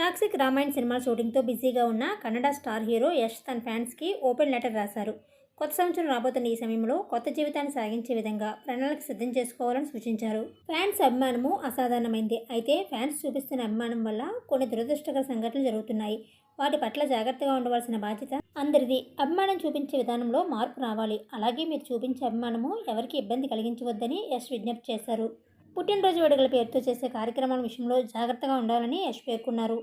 Toxic Ramayana cinema షూటింగ్తో బిజీగా ఉన్న Kannada star hero Yash తన ఫ్యాన్స్కి ఓపెన్ లెటర్ రాశారు. కొత్త సంవత్సరం రాబోతున్న ఈ సమయంలో కొత్త జీవితాన్ని సాగించే విధంగా ప్రణాళిక సిద్ధం చేసుకోవాలని సూచించారు. ఫ్యాన్స్ అభిమానము అసాధారణమైంది. అయితే ఫ్యాన్స్ చూపిస్తున్న అభిమానం వల్ల కొన్ని దురదృష్టకర సంఘటనలు జరుగుతున్నాయి. వాటి పట్ల జాగ్రత్తగా ఉండవలసిన బాధ్యత అందరిది. అభిమానం చూపించే విధానంలో మార్పు రావాలి. అలాగే మీరు చూపించే అభిమానము ఎవరికి ఇబ్బంది కలిగించవద్దని యశ్ విజ్ఞప్తి చేశారు. పుట్టినరోజు వేడుకల పేరుతో చేసే కార్యక్రమాల విషయంలో జాగ్రత్తగా ఉండాలని యశ్ పేర్కొన్నారు.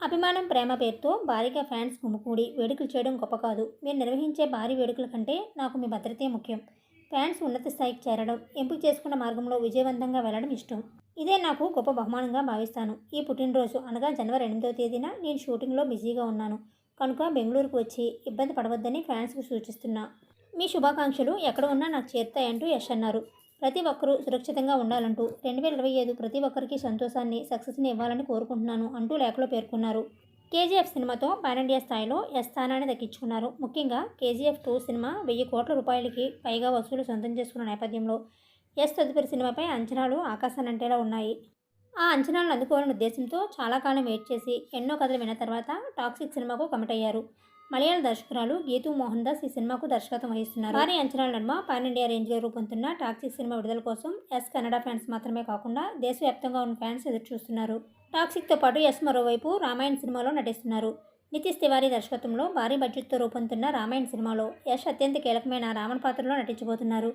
అభిమానం ప్రేమ పేరుతో భారీగా ఫ్యాన్స్ గుమ్ముకూడి వేడుకలు చేయడం గొప్ప కాదు. మీరు నిర్వహించే భారీ వేడుకల కంటే నాకు మీ భద్రతే ముఖ్యం. ఫ్యాన్స్ ఉన్నత స్థాయికి చేరడం ఎంపిక చేసుకున్న మార్గంలో విజయవంతంగా వెళ్ళడం ఇష్టం. ఇదే నాకు గొప్ప బహుమానంగా భావిస్తాను. ఈ పుట్టినరోజు అనగా జనవరి ఎనిమిదవ తేదీన నేను షూటింగ్లో బిజీగా ఉన్నాను. కనుక బెంగళూరుకు వచ్చి ఇబ్బంది పడవద్దని ఫ్యాన్స్కు సూచిస్తున్నా. మీ శుభాకాంక్షలు ఎక్కడ ఉన్నా నాకు చేరుతాయంటూ యశ్ అన్నారు. ప్రతి ఒక్కరూ సురక్షితంగా ఉండాలంటూ రెండు వేల ఇరవై ఐదు ప్రతి ఒక్కరికి సంతోషాన్ని సక్సెస్ని ఇవ్వాలని కోరుకుంటున్నాను అంటూ లేఖలో పేర్కొన్నారు. కేజీఎఫ్ సినిమాతో పాన్ ఇండియా స్థాయిలో ఎస్ స్థానాన్ని దక్కించుకున్నారు. ముఖ్యంగా కేజీఎఫ్ టూ సినిమా వెయ్యి కోట్ల రూపాయలకి పైగా వసూలు సొంతం చేసుకున్న నేపథ్యంలో ఎస్ తదుపరి సినిమాపై అంచనాలు ఆకాశానంటేలా ఉన్నాయి. ఆ అంచనాలను అందుకోవాలనే ఉద్దేశంతో చాలా కాలం వెయిట్ చేసి ఎన్నో కథలు విన్న తర్వాత టాక్సిక్ సినిమాకు కమిట్ అయ్యారు. మలయాళ దర్శకురాలు గీతూ మోహన్ దాస్ ఈ సినిమాకు దర్శకత్వం వహిస్తున్నారు. భారీ అంచనాల నడుమ పాన్ ఇండియా రేంజ్లో రూపొందుతున్న టాక్సిక్ సినిమా విడుదల కోసం ఎస్ కన్నడ ఫ్యాన్స్ మాత్రమే కాకుండా దేశవ్యాప్తంగా ఉన్న ఫ్యాన్స్ ఎదురు చూస్తున్నారు టాక్సిక్తో పాటు ఎస్ మరోవైపు రామాయణ సినిమాలో నటిస్తున్నారు. నితీష్ తివారీ దర్శకత్వంలో భారీ బడ్జెట్తో రూపొందుతున్న రామాయణ సినిమాలో యశ్ అత్యంత కీలకమైన రావణ పాత్రలో నటించబోతున్నారు.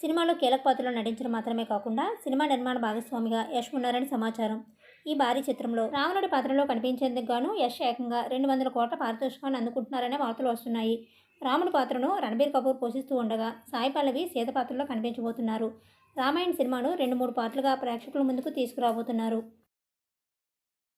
సినిమాలో కీలక పాత్రలో నటించడం మాత్రమే కాకుండా సినిమా నిర్మాణ భాగస్వామిగా యశ్ ఉన్నారని సమాచారం. ఈ భారీ చిత్రంలో రావణుడి పాత్రలో కనిపించేందుకు గాను యశ్ ఏకంగా రెండు వందల కోట్ల పారితోషికాన్ని అందుకుంటున్నారనే వార్తలు వస్తున్నాయి. రాముడి పాత్రను రణబీర్ కపూర్ పోషిస్తూ ఉండగా సాయి పల్లవి సీత పాత్రలో కనిపించబోతున్నారు. రామాయణ సినిమాను రెండు మూడు పాటలుగా ప్రేక్షకుల ముందుకు తీసుకురాబోతున్నారు.